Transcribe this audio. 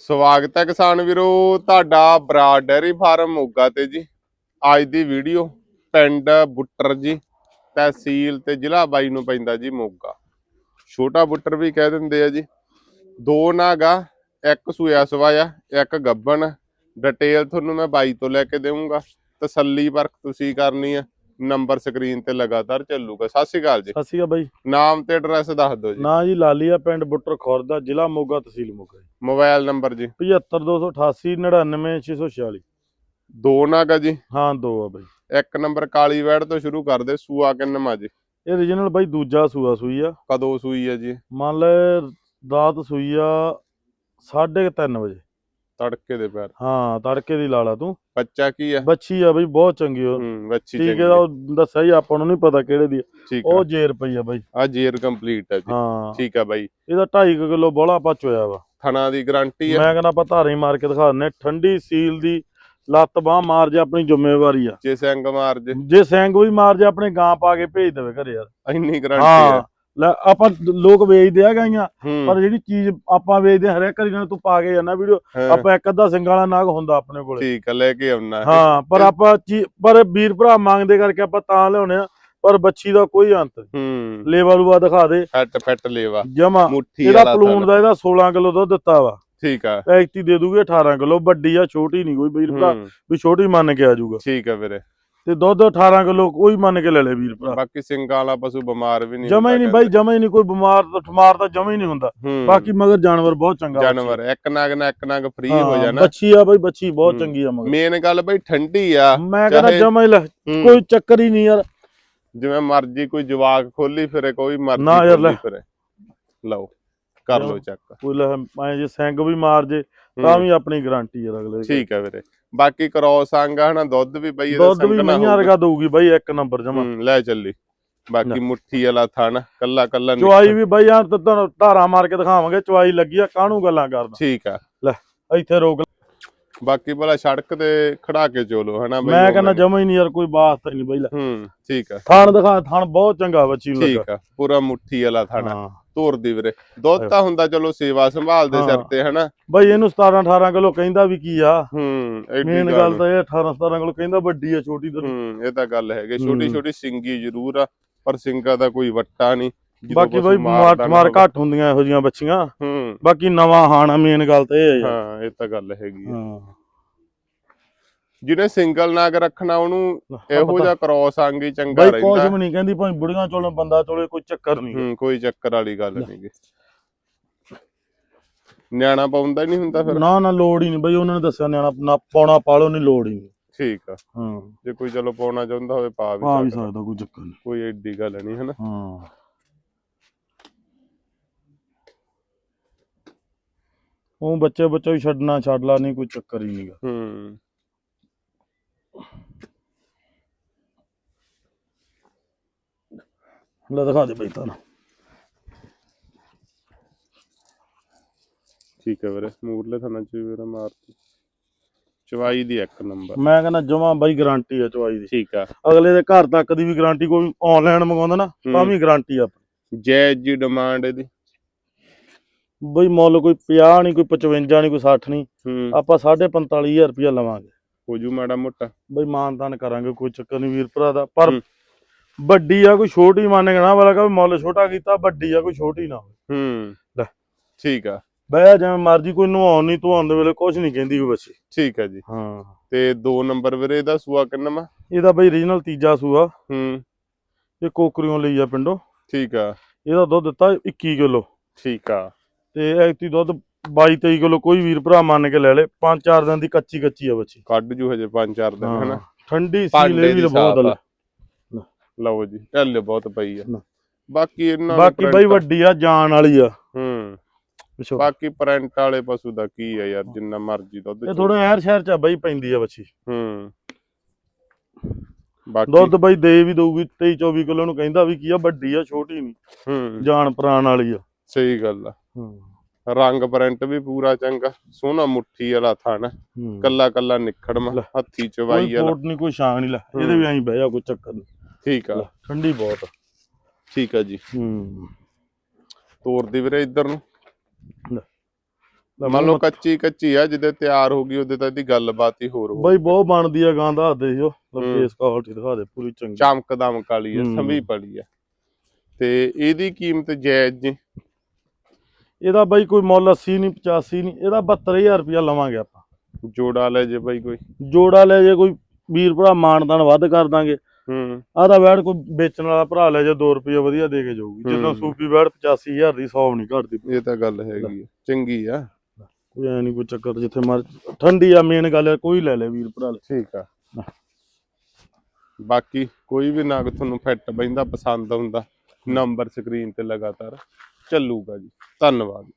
ਸਵਾਗਤ ਹੈ ਕਿਸਾਨ ਵੀਰੋ, ਤੁਹਾਡਾ ਬਰਾਡ ਡੈਰੀ ਫਾਰਮ ਮੋਗਾ ਤੇ ਜੀ। ਅੱਜ ਦੀ ਵੀਡੀਓ ਪਿੰਡ ਬੁੱਟਰ ਜੀ, ਤਹਿਸੀਲ ਤੇ ਜ਼ਿਲ੍ਹਾ ਬਾਈ ਨੂੰ ਪੈਂਦਾ ਜੀ ਮੋਗਾ। ਛੋਟਾ ਬੁੱਟਰ ਵੀ ਕਹਿ ਦਿੰਦੇ ਆ ਜੀ। ਦੋ ਨਾਗਾ ਇੱਕ ਸੂਆ ਸਵਾਇਆ, ਇੱਕ ਗੱਬਣ। ਡਿਟੇਲ ਤੁਹਾਨੂੰ ਮੈਂ ਬਾਈ ਤੋਂ ਲੈ ਕੇ ਦੇਵਾਂਗਾ ਤਸੱਲੀ ਪਰਖ ਤੁਸੀਂ ਕਰਨੀ ਆ। ਨੰਬਰ ਸਕਰੀਨ ਤੇ ਲਗਾਤਾਰ ਚੱਲੂਗਾ। ਸਤਿ ਸ਼੍ਰੀ ਅਕਾਲ ਜੀ। ਸਤਿ ਸ਼੍ਰੀ ਅਕਾਲ ਬਾਈ। ਨਾਮ ਤੇ ਐਡਰੈਸ ਦੱਸ ਦਿਓ ਜੀ। ਨਾਂ ਜੀ ਲਾਲੀਆ ਪਿੰਡ ਬੁੱਟਰ ਖੁਰਦਾ ਜ਼ਿਲ੍ਹਾ ਮੋਗਾ ਤਹਿਸੀਲ ਮੋਗਾ ਜੀ। ਮੋਬਾਈਲ ਨੰਬਰ ਜੀ। 75288 99646 ਦੋ ਨਾਗਾ ਜੀ। ਹਾਂ ਦੋ ਆ ਬਾਈ। ਇੱਕ ਨੰਬਰ ਕਾਲੀ ਵੈੜ ਤੋਂ ਸ਼ੁਰੂ ਕਰਦੇ ਸੂਆ ਕਿੰਨਮਾ ਜੀ। ਇਹ ਰੀਜਨਲ ਬਾਈ ਦੂਜਾ ਸੂਆ ਸੂਈ ਆ। ਕਦੋਂ ਸੂਈ ਹੈ ਜੀ? ਮੰਨ ਲੈ ਰਾਤ ਸੂਈ ਆ 3:30 ਵਜੇ। ਤੜਕੇ ਦੇ ਪੈਰ। ਹਾਂ ਤੜਕੇ ਦੀ ਲਾਲਾ ਤੂੰ। ਬੱਚਾ ਕੀ ਹੈ ਬੱਚੀ ਆ ਬਈ ਬਹੁਤ ਚੰਗੀ ਉਹ ਹੂੰ ਬੱਚੀ ਠੀਕ ਹੈ ਉਹ ਦੱਸਿਆ ਹੀ ਆਪਾਂ ਨੂੰ ਨਹੀਂ ਪਤਾ ਕਿਹੜੇ ਦੀ ਆ। ਠੀਕ ਉਹ ਆ ਜੇਰ ਪਈ ਆ ਬਾਈ। ਆ ਜੀਰ ਕੰਪਲੀਟ ਹੈ ਜੀ। ਹਾਂ। ਠੀਕ ਆ ਬਾਈ। ਇਹਦਾ 2.5 ਕਿਲੋ ਬੋਲਾ ਪੱਚ ਹੋਇਆ ਵਾ। ਥਣਾ ਦੀ ਗਾਰੰਟੀ ਹੈ ਮੈਂ ਕਹਿੰਦਾ ਆਪਾਂ ਧਾਰੇ ਮਾਰ ਕੇ ਦਿਖਾ ਦਿੰਨੇ ਠੰਡੀ ਸੀਲ ਦੀ ਲੱਤ ਬਾਹ ਮਾਰ ਜੇ ਆਪਣੀ ਜ਼ਿੰਮੇਵਾਰੀ ਆ। ਜੇ ਸਿੰਘ ਮਾਰ ਜੇ। ਜੇ ਸੈਂਗ ਵੀ ਮਾਰ ਜੇ ਆਪਣੇ ਗਾਂ ਪਾ ਕੇ ਭੇਜ ਦੇਵੇ ਘਰੇ ਯਾਰ। ਇੰਨੀ ਗਾਰੰਟੀ ਹਾਂ ਹੈ। ਲੈ ਆਪਾਂ ਲੋਕ ਵੇਚਦੇ ਆ ਗਾਈਆਂ ਪਰ ਜਿਹੜੀ ਚੀਜ਼ ਆਪਾਂ ਵੇਚਦੇ ਹਰੇਕ ਘਰੀ ਨਾਲ ਤੂੰ ਪਾ ਕੇ ਜਾਣਾ ਵੀਡੀਓ ਆਪਾਂ ਇੱਕ ਅੱਧਾ ਸਿੰਘ ਵਾਲਾ ਨਾਗ ਹੁੰਦਾ ਆਪਣੇ ਕੋਲੇ। ਠੀਕ ਆ ਲੈ ਕੇ ਆਉਣਾ। ਹਾਂ ਪਰ ਆਪਾਂ ਪਰ ਵੀਰ ਭਰਾ ਮੰਗਦੇ ਕਰਕੇ ਆਪਾਂ ਤਾਂ ਲਿਆਉਣੇ ਆ ਪਰ ਬੱਚੀ ਦਾ ਕੋਈ ਅੰਤ ਨਹੀਂ। ਹੂੰ। ਲੇਵਾ ਲੂਵਾ ਦਿਖਾ ਦੇ। ਫੱਟ ਫੱਟ ਲੇਵਾ। ਜਮਾ। ਇਹਦਾ ਪਲੂਣ। ਦਾ ਇਹਦਾ 16 ਕਿਲੋ ਦੁੱਧ ਦਿੱਤਾ ਵਾ। ਠੀਕ ਆ। ਐਕਟੀ ਦੇ ਦੂਗੇ 18 ਕਿਲੋ ਵੱਡੀ ਆ ਛੋਟੀ ਨਹੀਂ ਕੋਈ ਵੀਰ ਭਰਾ। ਵੀ ਛੋਟੀ ਮੰਨ ਕੇ ਆ ਜਾਊਗਾ। ਠੀਕ ਆ ਵੀਰੇ। ਤੇ ਦੁੱਧ 18 ਕਿਲੋ ਕੋਈ ਮੰਨ ਕੇ ਲੈ ਲੈ ਵੀਰ ਭਰਾ। ਬਾਕੀ ਸਿੰਘਾਂ ਵਾਲਾ ਪਸ਼ੂ ਬਿਮਾਰ ਵੀ ਨਹੀਂ ਜਮਾ ਹੀ ਨਹੀਂ ਬਾਈ ਜਮਾ ਹੀ ਨਹੀਂ ਕੋਈ ਬਿਮਾਰ ਠਮਾਰ ਤਾਂ ਜਮਾ ਹੀ ਨਹੀਂ ਹੁੰਦਾ। ਹੂੰ, ਬਾਕੀ ਮਗਰ ਜਾਨਵਰ ਬਹੁਤ ਚੰਗਾ। ਜਾਨਵਰ ਇੱਕ ਨਗ ਨਾ ਇੱਕ ਨਗ ਫ੍ਰੀ ਹਾਂ, ਹੋ ਜਾਣਾ। ਬੱਚੀ ਆ ਬਾਈ ਬੱਚੀ ਬਹੁਤ ਹੂੰ। ਚੰਗੀ ਆ ਮਗਰ। ਮੇਨ ਗੱਲ ਬਈ ਠੰਡੀ ਆ। ਮੈਂ ਕਹਿੰਦਾ ਜਮਾ ਹੀ ਹੂੰ, ਕੋਈ ਚੱਕਰ ਹੀ ਨਹੀਂ ਯਾਰ। ਜਿਵੇਂ ਮਰਜ਼ੀ ਕੋਈ ਜਵਾਕ ਖੋਲੀ ਫਿਰੇ ਕੋਈ ਮਰਜ਼ੀ ਨਾ ਯਾਰ ਲੈ। ਖੋਲੀ ਫਿਰੇ। ਲਓ ਕਰ ਲਓ ਚੈੱਕ। ਕੋਈ ਲੈ ਜੇ ਸੈਂਗ ਵੀ ਮਾਰ ਜੇ ਤਾਂ ਵੀ ਆਪਣੀ ਗਾਰੰਟੀ ਯਾਰ ਅਗਲੇ। ਠੀਕ ਆ ਵੀਰੇ। ਬਾਕੀ ਕ੍ਰੋਸ ਅੰਗ ਆ ਹਨਾ ਦੁੱਧ ਵੀ ਬਈ ਇਹਦਾ ਦੁੱਧ ਵੀ ਸੰਘਣਾ ਮਈਆਂ। ਵਰਗਾ ਦਊਗੀ ਬਾਈ ਇੱਕ ਨੰਬਰ ਜਮਾ ਲੈ ਚੱਲੀ ਬਾਕੀ ਲੈ। ਮੁੱਠੀ ਵਾਲਾ ਥਣ ਕੱਲਾ ਕੱਲਾ ਚੁਆਈ ਵੀ ਬਾਈ ਆ ਤਾਂ ਤੁਹਾਨੂੰ ਧਾਰਾ ਮਾਰ ਕੇ ਦਿਖਾਵਾਂਗੇ ਚੁਆਈ ਲੱਗੀ ਆ ਕਾਹਨੂੰ ਗੱਲਾਂ ਕਰਦਾ ਠੀਕ ਆ ਇੱਥੇ ਰੋਕ ਲੈ। ਬਾਕੀ ਭਲਾ ਸੜਕ ਤੇ ਖੜਾ ਕੇ ਚੋਲੋ ਹਨਾ ਬਈ ਮੈਂ ਕਹਿੰਦਾ ਜਮਾ ਹੀ ਨਹੀਂ ਯਾਰ ਕੋਈ ਬਾਤ ਨਹੀਂ ਬਾਈ ਹੂੰ ਠੀਕ ਆ। ਥਣ ਦਿਖਾ ਥਣ ਬਹੁਤ ਚੰਗਾ ਬੱਚੀ ਨੂੰ ਠੀਕ ਆ ਪੂਰਾ ਮੁੱਠੀ ਵਾਲਾ ਥਣ। ਤੋਰਦੀ ਵੀਰੇ। ਦੁੱਧ ਤਾਂ ਹੁੰਦਾ ਚਲੋ ਸੇਵਾ ਸੰਭਾਲਦੇ ਸਿਰ ਹਾਂ। ਤੇ ਹਨਾ। ਬਾਈ ਇਹਨੂੰ 17 18 ਕਿਲੋ ਕਹਿੰਦਾ ਵੀ ਕੀ ਆ। ਹੂੰ ਮੇਨ ਗੱਲ। ਤਾਂ ਇਹ 18 17 ਕਿਲੋ ਕਹਿੰਦਾ ਵੱਡੀ ਆ ਛੋਟੀ ਤਾਂ। ਹੂੰ ਇਹ ਤਾਂ ਗੱਲ ਹੈਗੀ। ਛੋਟੀ ਛੋਟੀ ਸਿੰਗੀ ਜ਼ਰੂਰ ਆ ਪਰ ਸਿੰਗਾ ਦਾ ਕੋਈ ਵੱਟਾ ਨਹੀਂ। ਬਾਕੀ ਬਾਈ ਮਾਰ ਨਾ ਮਾਰ। ਘੱਟ ਹੁੰਦੀਆਂ ਇਹੋ ਜੀਆਂ ਬੱਚੀਆਂ। ਹੂੰ। ਬਾਕੀ ਨਵਾਂ ਹਾਣਾ ਮੇਨ ਗੱਲ ਤਾਂ ਇਹ ਹੈ ਹਾਂ ਇਹ ਤਾਂ ਗੱਲ ਹੈਗੀ ਹਾਂ। ਜਿਹਨੇ ਸਿੰਗਲ ਨਾਗ ਰੱਖਣਾ ਉਹਨੂੰ ਇਹੋ ਜਿਹਾ ਕ੍ਰੋਸ ਹੀ ਚੰਗਾ ਬਾਈ ਕੁਛ ਰਹਿੰਦਾ ਵੀ ਨਹੀਂ ਕਹਿੰਦੀ ਭਾਵੇਂ ਬੁੜੀਆਂ ਚੋਲੇ ਬੰਦਾ ਚੋਲੇ ਕੋਈ ਚੱਕਰ ਨਹੀਂ। ਹੂੰ ਕੋਈ ਚੱਕਰ ਵਾਲੀ ਗੱਲ। ਨਹੀਂਗੀ ਨਿਆਣਾ ਪਾਉਂਦਾ ਹੀ ਨਹੀਂ ਹੁੰਦਾ ਫਿਰ। ਨਾ ਨਾ ਲੋੜ ਹੀ ਨਹੀਂ। ਬਾਈ ਉਹਨਾਂ ਨੇ ਦੱਸਿਆ ਨਿਆਣਾ ਨਾ ਪਾਉਣਾ ਪਾਲੋ ਨਹੀਂ ਲੋੜ ਹੀ ਨਹੀਂ। ਠੀਕ ਆ। ਹਾਂ। ਜੇ ਕੋਈ ਚਲੋ ਪਾਉਣਾ ਚਾਹੁੰਦਾ ਹੋਵੇ ਪਾ ਵੀ ਸਕਦਾ ਕੋਈ ਚੱਕਰ ਨਹੀਂ। ਕੋਈ ਐਡੀ ਗੱਲ ਨਹੀਂ ਹਨਾ? ਹਾਂ। ਉਹ ਬੱਚੇ ਬੱਚੇ ਵੀ ਛੱਡਣਾ ਛੱਡ ਲਾ ਨਹੀਂ ਕੋਈ ਚੱਕਰ ਹੀ ਨਹੀਂਗਾ ਹੂੰ। ਲੈ ਦਿਖਾ ਦੇ ਬਈ ਤਾਂ ਠੀਕ ਹੈ ਵੀਰੇ ਮੂਰਲੇ ਥਾਣਾ ਚ ਵੀਰੇ ਮਾਰਤੀ ਚਵਾਈ ਦੀ ਇੱਕ ਨੰਬਰ। ਮੈਂ ਕਹਿੰਦਾ ਜਮਾ ਬਾਈ ਗਾਰੰਟੀ ਆ ਚਵਾਈ ਦੀ। ਠੀਕ ਆ। ਅਗਲੇ ਦੇ ਘਰ ਤੱਕ ਦੀ ਵੀ ਗਾਰੰਟੀ ਕੋਈ ਆਨਲਾਈਨ ਮੰਗਾਉਂਦਾ ਨਾ ਤਾਂ। ਵੀ ਗਾਰੰਟੀ ਆ ਜੈਜ ਜੀ ਡਿਮਾਂਡ ਇਹਦੀ। ਬਈ ਮੁੱਲ ਕੋਈ 50 ਨਹੀਂ ਕੋਈ 55 ਨਹੀਂ ਕੋਈ 60 ਨਹੀਂ ਹੂੰ। ਆਪਾਂ 45000 ਰੁਪਇਆ ਲਵਾਂਗੇ। ਹੋ ਜੂ ਮਾੜਾ ਮੋਟਾ। ਬਈ ਮਾਨਤਾਨ ਕਰਾਂਗੇ ਕੋਈ ਚੱਕਰ ਨਹੀਂ ਵੀਰ ਭਰਾ ਦਾ। ਪਰ ਹੂੰ। ਵੱਡੀ ਆ ਕੋਈ ਛੋਟੀ ਮੰਨੇਗਾ ਨਾ ਵਾਲਾ ਕਹੇ ਮੁੱਲ ਛੋਟਾ ਕੀਤਾ ਵੱਡੀ ਆ ਕੋਈ ਛੋਟੀ ਨਾ ਹੋਵੇ। ਹੂੰ। ਲੈ। ਠੀਕ ਆ। ਬਈ ਜਿਵੇਂ ਮਰਜ਼ੀ ਕੋਈ ਨਵਾਉਣ ਨਹੀਂ ਧਵਾਉਣ ਦੇ ਵੇਲੇ ਕੁਝ ਨਹੀਂ ਕਹਿੰਦੀ ਕੋਈ ਬੱਚੀ। ਠੀਕ ਆ ਜੀ। ਹਾਂ। ਤੇ ਦੋ ਨੰਬਰ ਵੀਰੇ ਇਹਦਾ ਸੂਆ ਕਿੰਨਾ ਵਾ? ਇਹਦਾ ਬਈ ਰੀਜਨਲ ਤੀਜਾ ਸੂਆ। ਹੂੰ। ਇਹ ਕੋਕਰੀਓਂ ਲਈ ਆ ਪਿੰਡੋਂ। ਠੀਕ ਆ। ਇਹਦਾ ਦੁੱਧ ਦਿੱਤਾ 21 ਕਿਲੋ। ਠੀਕ ਆ। ਤੇ ਐਕਟੀ ਦੁੱਧ 22 23 ਕਿਲੋ ਕੋਈ ਵੀਰ ਭਰਾ ਮੰਨ ਕੇ ਲੈ ਲੇ 5-4 ਦਿਨ ਦੀ ਕੱਚੀ ਕੱਚੀ ਆ ਬੱਚੀ। ਕੱਢ ਜੂ ਹਜੇ 5-4 ਦਿਨ ਹਨਾ? ਠੰਡੀ ਸੀ ਲੈ ਵੀ ਬਹੁਤ ਆ। ਲਓ ਜੀ ਢੱਲੇ ਬਹੁਤ ਪਈ ਆ। ਬਾਕੀ ਇਹਨਾਂ ਬਾਕੀ ਬਈ ਵੱਡੀ ਆ ਜਾਨ ਵਾਲੀ ਆ। ਹੂੰ। ਬਾਕੀ ਪ੍ਰਿੰਟ ਵਾਲੇ ਪਸ਼ੂ ਦਾ ਕੀ ਆ ਯਾਰ ਜਿੰਨਾ ਮਰਜ਼ੀ ਦੁੱਧ ਇਹ। ਥੋੜਾ ਐਰ ਸ਼ਹਿਰ ਚ ਆ ਬਈ ਪੈਂਦੀ ਆ ਬੱਚੀ। ਹੂੰ। ਬਾਕੀ ਦੁੱਧ ਬਈ ਦੇ ਵੀ ਦਊਗੀ 23 24 ਕਿਲੋ ਨੂੰ ਕਹਿੰਦਾ ਵੀ ਕੀ ਆ ਵੱਡੀ ਆ ਛੋਟੀ ਨਹੀਂ। ਹੂੰ। ਜਾਨ ਪ੍ਰਾਣ ਵਾਲੀ ਆ। ਸਹੀ ਗੱਲ ਆ ਰੰਗ ਪ੍ਰਿੰਟ ਵੀ ਪੂਰਾ ਚੰਗਾ ਸੋਹਣਾ ਮੁੱਠੀ ਵਾਲਾ ਥਣ। ਕੱਲਾ ਕੱਲਾ ਨਿਖੜਮ ਲੈ। ਹੱਥੀ ਚਵਾਈ ਕੋਈ ਵਾਲਾ ਕੋਟ ਨਹੀਂ ਕੋਈ ਛਾਂਗ ਨਹੀਂ ਲੈ ਇਹਦੇ। ਵੀ ਐਂ ਬਹਿ ਜਾ ਕੋਈ ਚੱਕਰ ਨਹੀਂ ਠੀਕ ਆ ਠੰਡੀ ਬਹੁਤ ਆ। ਠੀਕ ਆ ਜੀ ਹੂੰ ਤੋਰ ਦੀ ਵੀਰੇ ਇੱਧਰ ਨੂੰ ਮੰਨ ਲਓ ਕੱਚੀ ਕੱਚੀ ਆ ਜਿੱਦੇ ਤਿਆਰ ਹੋ ਗਈ ਉਹਦੇ ਤਾਂ ਇਹਦੀ ਗੱਲਬਾਤ ਹੀ ਹੋਰ ਹੋ ਬਾਈ ਬਹੁਤ ਬਣਦੀ ਆ ਗਾਂ ਦੱਸਦੇ ਸੀ ਉਹ ਹੂੰ। ਫੇਸ ਕੁਆਲਿਟੀ ਦਿਖਾ ਦੇ ਪੂਰੀ ਚੰਗੀ ਚਮਕ ਦਮਕ ਵਾਲੀ ਹੈ ਹੂੰ। ਸੰਭੀ ਪੜੀ ਹੈ ਤੇ ਇਹਦੀ ਕੀਮਤ ਜਾਇਜ਼ ਜੀ ਇਹਦਾ ਬਾਈ ਕੋਈ ਮੁੱਲ 80 ਨਹੀਂ 85 ਨਹੀਂ ਇਹਦਾ 72000 ਰੁਪਇਆ ਲਵਾਂਗੇ ਆਪਾਂ। ਜੋੜਾ ਲੈ ਜੇ ਬਾਈ ਕੋਈ। ਜੋੜਾ ਲੈ ਜੇ ਕੋਈ ਵੀਰ ਭਰਾ ਮਾਨਦਾਨ ਵੱਧ ਕਰ ਦਾਂਗੇ। ਹੂੰ। ਆਹ ਤਾਂ ਵੈੜ ਕੋਈ ਵੇਚਣ ਵਾਲਾ ਭਰਾ ਲੈ ਜੇ 2 ਰੁਪਏ ਵਧੀਆ ਦੇ ਕੇ ਜਾਊਗੀ। ਜਦੋਂ। ਸੂਪੀ ਵੈੜ 85000 ਦੀ 100 ਨਹੀਂ ਘਟਦੀ। ਇਹ ਤਾਂ ਗੱਲ ਹੈਗੀ ਚੰਗੀ ਆ। ਕੋਈ ਐ ਨਹੀਂ ਕੋਈ ਚੱਕਰ ਜਿੱਥੇ ਮਰ ਠੰਡੀ ਆ ਮੇਨ ਗੱਲ ਕੋਈ ਲੈ ਲੈ ਵੀਰ ਭਰਾ ਲੈ। ਠੀਕ ਆ। ਬਾਕੀ ਕੋਈ ਵੀ ਨਾਗ ਤੁਹਾਨੂੰ ਫਿੱਟ ਬੈਂਦਾ ਪਸੰਦ ਆਉਂਦਾ ਨੰਬਰ ਸਕਰੀਨ ਤੇ ਲਗਾਤਾਰ। ਚੱਲੂਗਾ ਜੀ। ਧੰਨਵਾਦ।